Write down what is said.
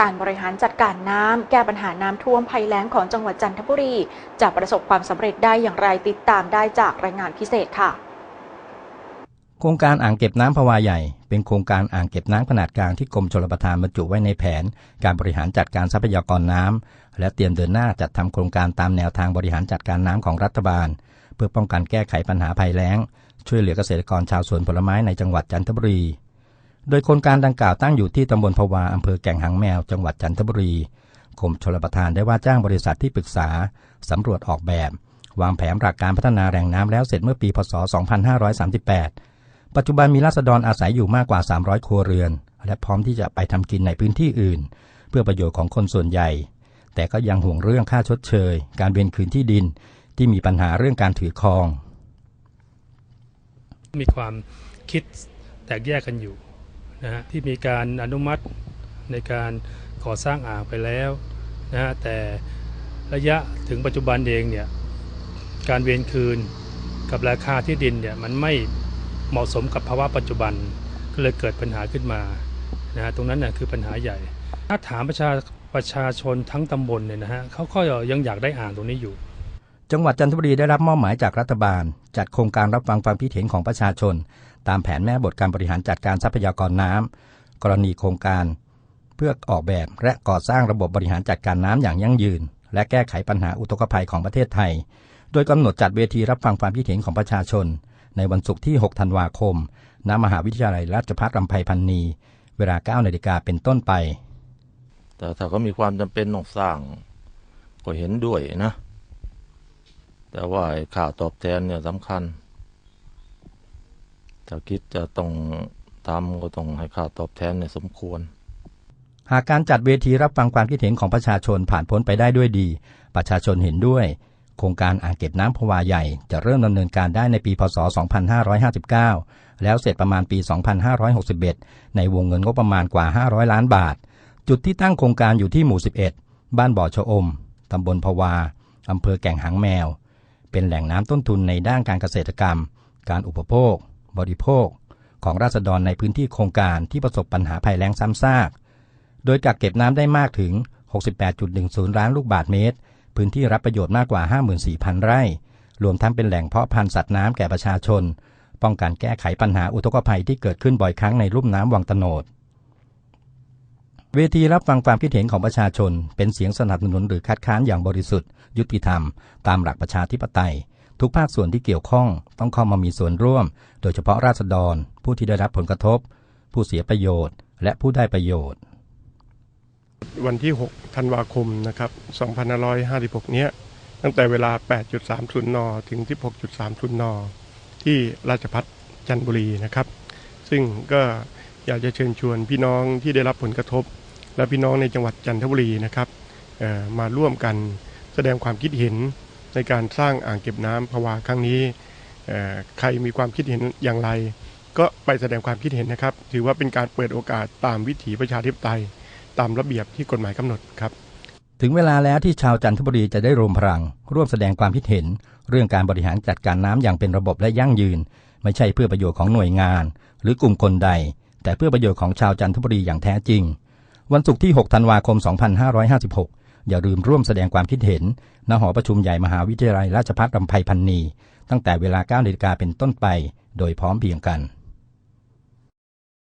การบริหารจัดการน้ำแก้ปัญหาน้ำท่วมภัยแล้งของจังหวัดจันทบุรี จะประสบความสำเร็จได้อย่างไรติดตามได้จากรายงานพิเศษค่ะ โครงการอ่างเก็บน้ำพวาใหญ่ เป็นโครงการอ่างเก็บน้ำขนาดกลางที่กรมชลประทานบรรจุไว้ในแผน การบริหารจัดการทรัพยากรน้ำและเตรียมเดินหน้าจัดทำโครงการตามแนวทางบริหารจัดการน้ำของรัฐบาล เพื่อป้องกันแก้ไขปัญหาภัยแล้ง ช่วยเหลือเกษตรกรชาวสวนผลไม้ในจังหวัดจันทบุรี โดยโครงการดังกล่าวตั้งอยู่ที่ตำบลพวาอำเภอแก่งหางแมว จังหวัดจันทบุรีกรมชลประทานได้ว่าจ้างบริษัทที่ปรึกษาสำรวจออกแบบ วางแผนหลักการพัฒนาแหล่งน้ำแล้วเสร็จเมื่อปีพศ 2538 ปัจจุบันมีราษฎรอาศัยอยู่มากกว่า 300 ครัวเรือน และพร้อมที่จะไปทำกินในพื้นที่อื่น เพื่อประโยชน์ของคนส่วนใหญ่ แต่ก็ยังห่วงเรื่องค่าชดเชย การเวียนคืนที่ดินที่มีปัญหาเรื่องการถือครอง มีความคิดแตกแยกกันอยู่ นะฮะที่มีการอนุมัติในการก่อสร้างอ่างไปแล้วนะฮะแต่ระยะถึงปัจจุบันเองเนี่ยการเวียนคืนกับราคาที่ดินเนี่ยมันไม่เหมาะสมกับภาวะปัจจุบันก็เลยเกิดปัญหาขึ้นมานะฮะตรงนั้นน่ะคือปัญหาใหญ่ ถ้าถามประชาประชาชนทั้งตำบลเนี่ยนะฮะเขาก็ยังอยากได้อ่างตรงนี้อยู่ จังหวัดจันทบุรีได้รับมอบหมายจากรัฐบาล จัดโครงการรับฟังความคิดเห็นของประชาชน ตามแผนแม่บทการบริหารจัดการทรัพยากรน้ำกรณีโครงการ เพื่อออกแบบและก่อสร้างระบบบริหารจัดการน้ำอย่างยั่งยืน และแก้ไขปัญหาอุทกภัยของประเทศไทย โดยกำหนดจัดเวทีรับฟังความคิดเห็นของประชาชน ในวันศุกร์ที่ 6 ธันวาคม ณ มหาวิทยาลัยราชภัฏลำไพพันนี เวลา 9 นาฬิกาเป็นต้นไป แต่ถ้าเขามีความจำเป็นต้องสร้างก็เห็นด้วยนะ แต่ว่าไอ้ค่าวตอบแทนเนี่ยสำคัญ ถ้าคิดจะต้องทำก็ต้องให้ค่าตอบแทนเนี่ยสมควร หากการจัดเวทีรับฟังความคิดเห็นของประชาชนผ่านพ้นไปได้ด้วยดี ประชาชนเห็นด้วย โครงการอ่างเก็บน้ำพวาใหญ่ จะเริ่มดำเนินการได้ในปีพศ 2559 แล้วเสร็จประมาณปี 2561 ในวงเงินงบประมาณกว่า 500 ล้านบาท จุดที่ตั้งโครงการอยู่ที่หมู่ 11 บ้านบ่อชะอมตำบลพวาอำเภอแก่งหางแมว เป็นแหล่งน้ำต้นทุนในด้านการเกษตรกรรม การอุปโภค บริโภค ของราษฎรในพื้นที่โครงการที่ประสบปัญหาภัยแล้งซ้ำซาก โดยกักเก็บน้ำได้มากถึง 68.10 ล้านลูกบาศก์เมตร พื้นที่รับประโยชน์มากกว่า 54,000 ไร่ รวมทั้งเป็นแหล่งเพาะพันธุ์สัตว์น้ำแก่ประชาชน ป้องกันแก้ไขปัญหาอุทกภัยที่เกิดขึ้นบ่อยครั้งในลุ่มน้ำวังตโนดเวทีรับฟังความคิดเห็นของประชาชน เป็นเสียงสนับสนุนหรือคัดค้านอย่างบริสุทธิ์ ยุติธรรม ตามหลักประชาธิปไตย ทุกภาคส่วนที่เกี่ยวข้องต้องเข้ามามีส่วนร่วม โดยเฉพาะราษฎร ผู้ที่ได้รับผลกระทบ ผู้เสียประโยชน์ และผู้ได้ประโยชน์ วันที่ 6 ธันวาคมนะครับ2556 เนี้ยตั้งแต่เวลา 8.30 น ถึง 16.30 น ที่ราชพัฒจันทบุรีนะครับ ซึ่งก็อยากจะเชิญชวนพี่น้องที่ได้รับผลกระทบ และพี่น้องในจังหวัดจันทบุรีนะครับมาร่วมกันแสดงความคิดเห็น ในการสร้างอ่างเก็บน้ำภาวาครั้งนี้ ใครมีความคิดเห็นอย่างไร ก็ไปแสดงความคิดเห็นนะครับ ถือว่าเป็นการเปิดโอกาสตามวิถีประชาธิปไตย ตามระเบียบที่กฎหมายกำหนดครับ ถึงเวลาแล้วที่ชาวจันทบุรีจะได้รวมพลัง ร่วมแสดงความคิดเห็น เรื่องการบริหารจัดการน้ำอย่างเป็นระบบและยั่งยืน ไม่ใช่เพื่อประโยชน์ของหน่วยงาน หรือกลุ่มคนใด แต่เพื่อประโยชน์ของชาวจันทบุรีอย่างแท้จริง วันศุกร์ที่ 6 ธันวาคม 2556 อย่าลืมร่วมแสดงความคิดเห็นณหอประชุมใหญ่มหาวิทยาลัยราชภัฏลำไพพันนีตั้งแต่เวลา9นาฬิกาเป็นต้นไป โดยพร้อมเพียงกัน